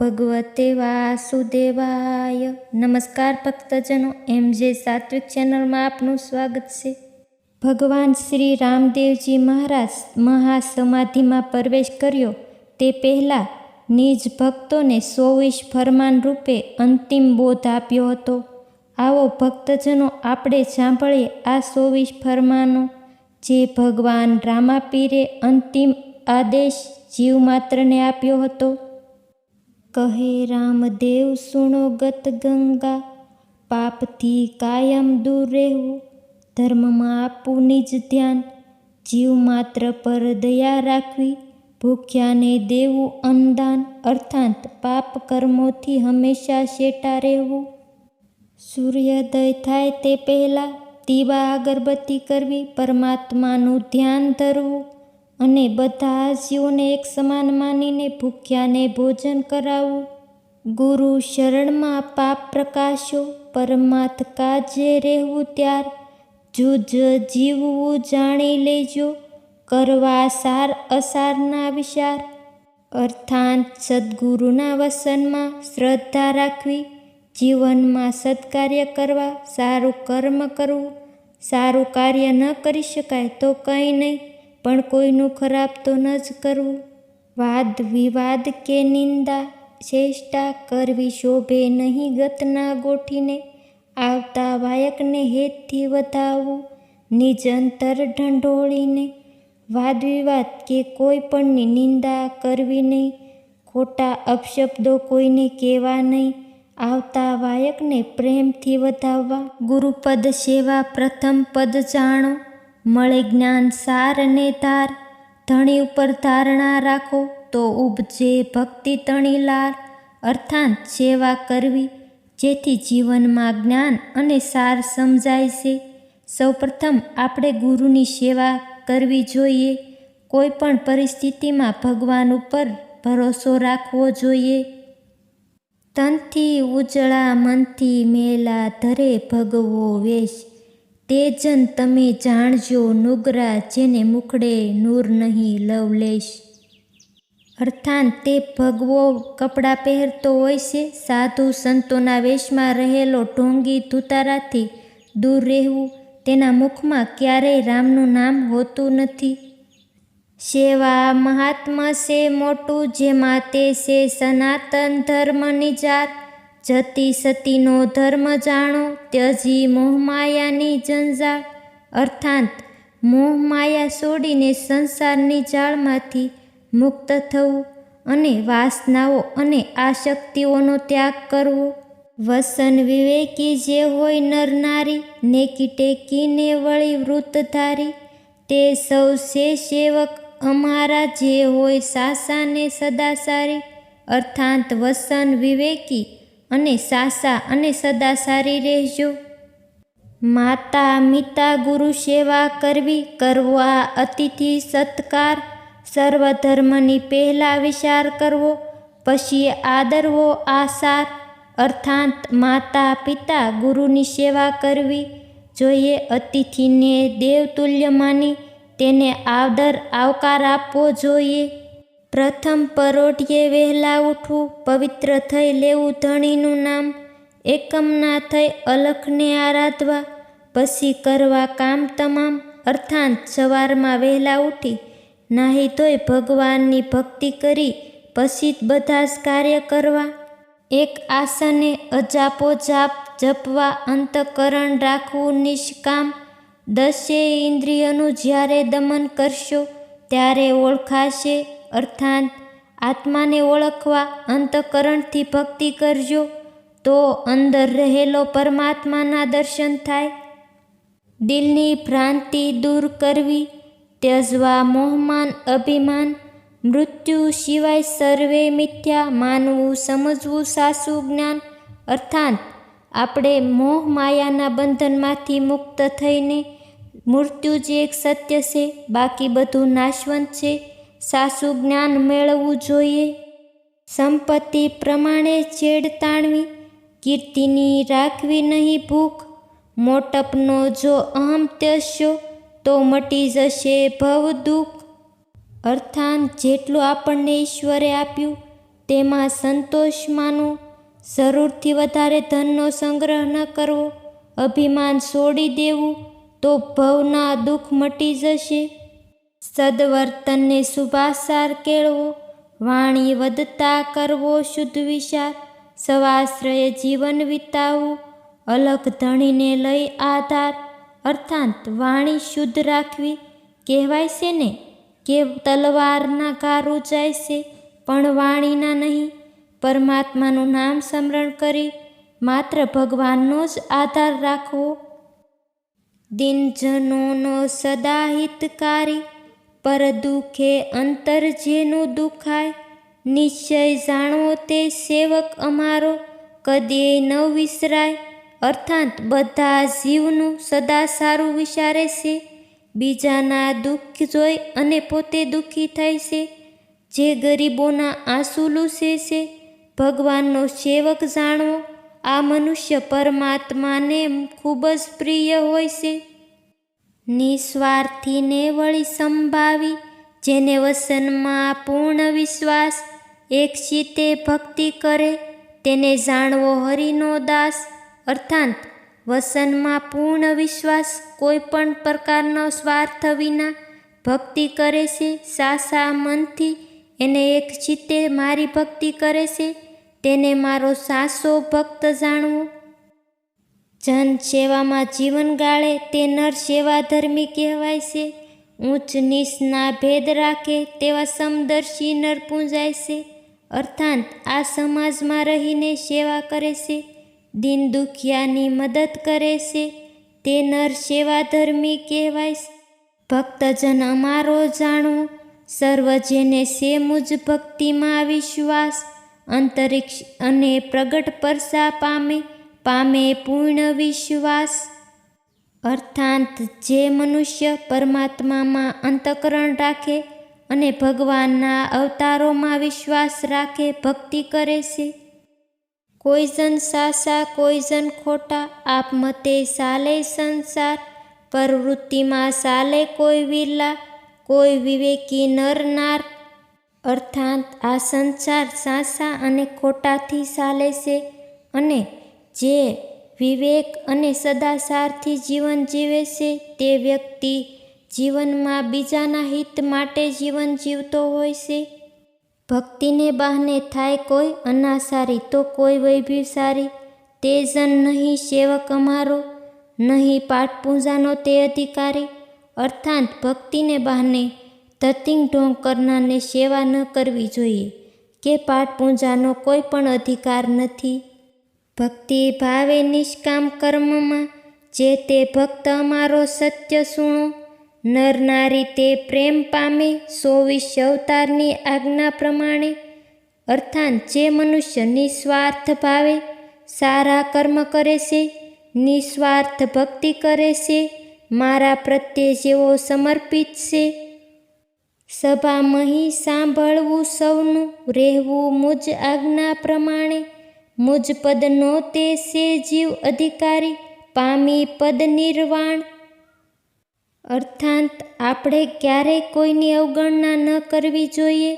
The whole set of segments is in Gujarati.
ભગવતે વાસુદેવાય. નમસ્કાર ભક્તજનો એમ જે સાત્વિક ચેનલમાં આપનું સ્વાગત છે. ભગવાન શ્રી રામદેવજી મહારાજ મહાસમાધિમાં પ્રવેશ કર્યો. તે પહેલાં નિજ ભક્તોને ચોવીસ ફરમાન રૂપે અંતિમ બોધ આપ્યો હતો. આવો ભક્તજનો, આપણે સાંભળીએ આ ચોવીસ ફરમાનો. જે ભગવાન રામાપીરે અંતિમ આદેશ જીવ માત્રને આપ્યો હતો. કહે રામદેવ, સુણો ગત ગંગા, પાપથી કાયમ દૂર રહેવું. ધર્મમાં આપવું નિજ ધ્યાન. જીવ માત્ર પર દયા રાખવી. ભૂખ્યાને દેવું અન્નદાન અર્થાત, પાપ કર્મોથી હંમેશા શેટા રહેવું. સૂર્યોદય થાય તે પહેલાં દીવા અગરબત્તી કરવી. પરમાત્માનું ધ્યાન ધરવું. અને બધા જીવોને એક સમાન માનીને ભૂખ્યાને ભોજન કરાવવું ગુરુ શરણમાં પાપ પ્રકાશો પરમાર્થ કાજે રહેવું ત્યાર. જુજ જીવવું જાણી લેજો, કરવા સાર અસારના વિચાર. અર્થાંત સદગુરુના વસનમાં શ્રદ્ધા રાખવી, જીવનમાં સત્કાર્ય કરવા, સારું કર્મ કરવું. સારું કાર્ય ન કરી શકાય તો કંઈ નહીં. પણ કોઈનું ખરાબ તો ન જ કરવું. વાદ વિવાદ કે નિંદા ચેષ્ટા કરવી શોભે નહીં ગતના ગોઠીને આવતા વાયકને હેતથી વધાવવું, નિજ અંતર ઢંઢોળીને વાદ વિવાદ કે કોઈ પણની નિંદા કરવી નહીં. ખોટા અપશબ્દો કોઈને કહેવા નહીં, આવતા વાયકને પ્રેમથી વધાવવા. ગુરુપદ સેવા પ્રથમ પદ જાણો. મળે જ્ઞાન સાર ને ધાર ધણી ઉપર ધારણા રાખો તો ઉપજે ભક્તિ તણી લાર. અર્થાત સેવા કરવી, જેથી જીવનમાં જ્ઞાન અને સાર સમજાય છે. સૌપ્રથમ આપણે ગુરુની સેવા કરવી જોઈએ. કોઈ પણ પરિસ્થિતિમાં ભગવાન ઉપર ભરોસો રાખવો જોઈએ. તનથી ઉજળા મનથી મેલા ધરે ભગવો વેશ. તે જન તમે જાણજો, નુગરા જેને મુખડે નૂર નહીં લવ લેશ. અર્થાત તે ભગવો કપડાં પહેરતો હોય છે, સાધુ સંતોના વેશમાં રહેલો ઢોંગી ધુતારાથી દૂર રહેવું, તેના મુખમાં ક્યારેય રામનું નામ હોતું નથી. સેવા મહાત્મા છે મોટું, જેમાં તે છે સનાતન ધર્મની જાત. જતી સતીનો ધર્મ જાણો, ત્યજી મોહમાયાની જંજાળ. અર્થાત, મોહમાયા છોડીને સંસારની જાળમાંથી મુક્ત થવું અને વાસનાઓ અને આશક્તિઓનો ત્યાગ કરવો. વસન વિવેકી જે હોય નર નારી, નેકી ટેકીને વળી વૃતધારી તે સૌ છે સેવક અમારા જે હોય સાસાને સદા સારી. અર્થાત, વસન વિવેકી અને સાસા અને સદા સારી રહેજો. માતા મિતા ગુરુ સેવા કરવી કરવા અતિથિ સત્કાર સર્વધર્મની પહેલા વિચાર કરવો, પછી આદરવો આસાર. અર્થાત માતા પિતા ગુરુની સેવા કરવી, જોઈએ અતિથિને દેવતુલ્ય માની, તેને આદર આવકાર આપવો જોઈએ. પ્રથમ પરોઢિયે વહેલા ઉઠવું, પવિત્ર થઈ લેવું ધણીનું નામ એકમના થઈ અલખને આરાધવા, પછી કરવા કામ તમામ, અર્થાંત સવારમાં વહેલા ઉઠી, નાહી ધોઈ ભગવાનની ભક્તિ કરી, પછી બધા જ કાર્ય કરવા. એક આસને અજાપો જાપ, જપવા અંતકરણ રાખવું નિષ્કામ. દસે ઇન્દ્રિયનું જ્યારે દમન કરશો, ત્યારે ઓળખાશે અર્થાત આત્માને ઓળખવા અંતકરણથી ભક્તિ કરજો, તો અંદર રહેલો પરમાત્માના દર્શન થાય. દિલની ભ્રાંતિ દૂર કરવી, ત્યજવા મોહમાન અભિમાન. મૃત્યુ સિવાય સર્વે મિથ્યા માનવું, સમજવું સાસુ જ્ઞાન. અર્થાત આપણે મોહ માયાના બંધનમાંથી મુક્ત થઈને મૃત્યુ જે એક સત્ય છે, બાકી બધું નાશવંત છે. સાસુ જ્ઞાન મેળવવું જોઈએ. સંપત્તિ પ્રમાણે ચેડ તાણવી, કીર્તિની રાખવી નહીં ભૂખ. મોટપનો જો અહમ ત્યસ્યો, તો મટી જશે ભવ દુઃખ. અર્થાત જેટલું આપણને ઈશ્વરે આપ્યું, તેમાં સંતોષ માનવો જરૂરથી વધારે ધનનો સંગ્રહ ન કરવો. અભિમાન છોડી દેવું, તો ભવના દુઃખ મટી જશે. સદવર્તનને શુભાસાર કેળવો, વાણી વધતા કરવો શુદ્ધ વિચાર, સવાશ્રય જીવન વિતાવવું, અલગ ધણીને લઈ આધાર, અર્થાત વાણી શુદ્ધ રાખવી, કહેવાય છે ને? કે તલવારના ઘા જાય છે, પણ વાણીના નહીં. પરમાત્માનું નામ સ્મરણ કરી માત્ર ભગવાનનો જ આધાર રાખવો. દિનજનોનો સદા હિતકારી પર દુઃખે અંતર જેનું દુખાય, નિશ્ચય જાણવો તે સેવક અમારો કદીએ ન વિસરાય. અર્થાત બધા જીવનું સદા સારું વિચારે છે. બીજાના દુઃખ જોઈ અને પોતે દુઃખી થાય છે. જે ગરીબોના આંસુ લૂસે છે. ભગવાનનો સેવક જાણવો આ મનુષ્ય પરમાત્માને ખૂબ જ પ્રિય હોય છે. નિસ્વાર્થીને વળી સંભાવી, જેને વસનમાં પૂર્ણ વિશ્વાસ, એક ચિત્તે ભક્તિ કરે, તેને જાણવો હરિનો દાસ. અર્થાત, વસનમાં પૂર્ણ વિશ્વાસ કોઈ પણ પ્રકારનો સ્વાર્થ વિના ભક્તિ કરે છે, સાસા મનથી એને એક ચિત્તે મારી ભક્તિ કરે છે, તેને મારો સાસો ભક્ત જાણવો. જન સેવામાં જીવન ગાળે તે નર સેવાધર્મી કહેવાય છે. ઊંચ નીચના ભેદ રાખે તેવા સમદર્શી નર પૂંજાય છે. અર્થાત આ સમાજમાં રહીને સેવા કરે છે. દિન દુખિયાની મદદ કરે છે. તે નર સેવાધર્મી કહેવાય છે. ભક્તજન અમારો જાણો સર્વ જેને સે મુજ ભક્તિમાં વિશ્વાસ. અંતરિક્ષ અને પ્રગટ પરસા પામે પામે પૂર્ણ વિશ્વાસ. અર્થાત જે મનુષ્ય પરમાત્મામાં અંતકરણ રાખે અને ભગવાનના અવતારોમાં વિશ્વાસ રાખે, ભક્તિ કરે છે. કોઈ જન સાસા કોઈ જન ખોટા, આપ મતે સાલે સંસાર પ્રવૃત્તિમાં સાલે કોઈ વિરલા, કોઈ વિવેકી નર નાર. અર્થાત આ સંસાર સાસા અને ખોટાથી ચાલે છે અને જે વિવેક અને સદાસારથી જીવન જીવે છે, તે વ્યક્તિ જીવનમાં બીજાના હિત માટે જીવન જીવતો હોય છે. ભક્તિને બહાને થાય કોઈ અનાસારી તો કોઈ વૈભવસારી. તે જન નહીં સેવક અમારો, નહીં પાઠ તે અધિકારી. અર્થાત ભક્તિને બહાને ધતિંગ ઢોંગ કરનારને સેવા ન કરવી જોઈએ, કે પાઠ પૂજાનો કોઈ પણ અધિકાર નથી. ભક્તિ ભાવે નિષ્કામ કર્મમાં, જે તે ભક્ત અમારો સત્ય સુણો. નર નારી તે પ્રેમ પામે ચોવીસ અવતારની આજ્ઞા પ્રમાણે. અર્થાત જે મનુષ્ય નિસ્વાર્થ ભાવે, સારા કર્મ કરે છે, નિસ્વાર્થ ભક્તિ કરે છે, મારા પ્રત્યે જેવો સમર્પિત છે. સભામહી સાંભળવું સૌનું, રહેવું મુજ આજ્ઞા પ્રમાણે. મુજ પદનો તે સે જીવ અધિકારી, પામી પદ નિર્વાણ. અર્થાત, આપણે ક્યારેય કોઈની અવગણના ન કરવી જોઈએ?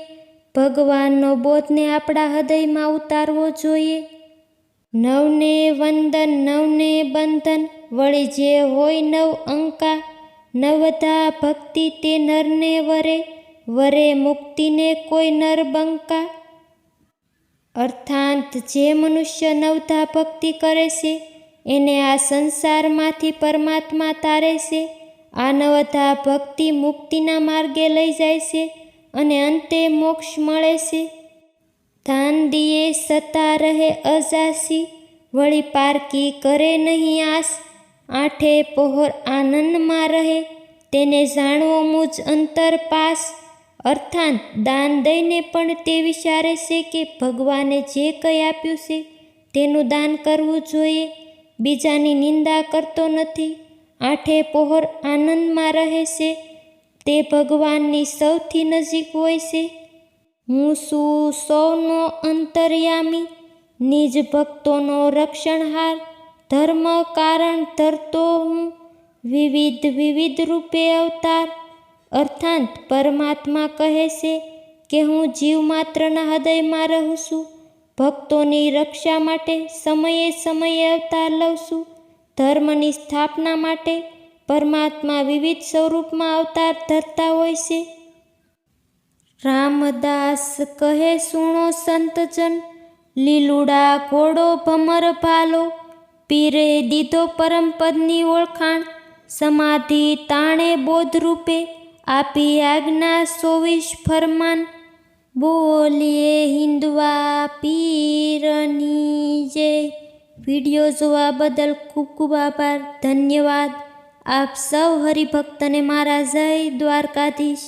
ભગવાનનો બોધને આપણા હૃદયમાં ઉતારવો જોઈએ. નવને વંદન, નવને બંધન, વળી જે હોય નવ અંકા. નવધા ભક્તિ તે નરને વરે વરે મુક્તિને કોઈ નર બંકા. અર્થાત જે મનુષ્ય નવધા ભક્તિ કરે છે, એને આ સંસારમાંથી પરમાત્મા તારે છે. આ નવધા ભક્તિ મુક્તિના માર્ગે લઈ જાય છે અને અંતે મોક્ષ મળે છે. ધાન દિયે સતા રહે અજાસી, વળી પારકી કરે નહીં આસ. આઠે પહોર આનંદમાં રહે, તેને જાણવો મુજ અંતર પાસ. અર્થાત દાન દઈને પણ તે વિચારે છે કે ભગવાને જે કંઈ આપ્યું છે તેનું દાન કરવું જોઈએ. બીજાની નિંદા કરતો નથી. આઠે પહોર આનંદમાં રહે છે. તે ભગવાનની સૌથી નજીક હોય છે. હું શું સૌનો અંતર્યામી, નિજ ભક્તોનો રક્ષણહાર, ધર્મ કારણ ધરતો હું, વિવિધ વિવિધ રૂપે અવતાર અર્થાત પરમાત્મા કહે છે કે હું જીવ માત્રના હૃદયમાં રહું છું. ભક્તોની રક્ષા માટે સમયે સમયે અવતાર લઉં છું. ધર્મની સ્થાપના માટે પરમાત્મા વિવિધ સ્વરૂપમાં અવતાર ધરતા હોય છે. રામદાસ કહે, સુણો સંતજન, લીલુડા ઘોડો ભમર ભાલો, પીરે દીધો પરમપદની ઓળખાણ, સમાધિ તાણે બોધરૂપે આપી આજ્ઞા ચોવીસ ફરમાન, બોલીએ હિન્દવા પીરની જય વીડિયો જોવા બદલ ખૂબ ખૂબ આભાર, ધન્યવાદ. આપ સૌ હરિભક્તને મારા જય દ્વારકાધીશ.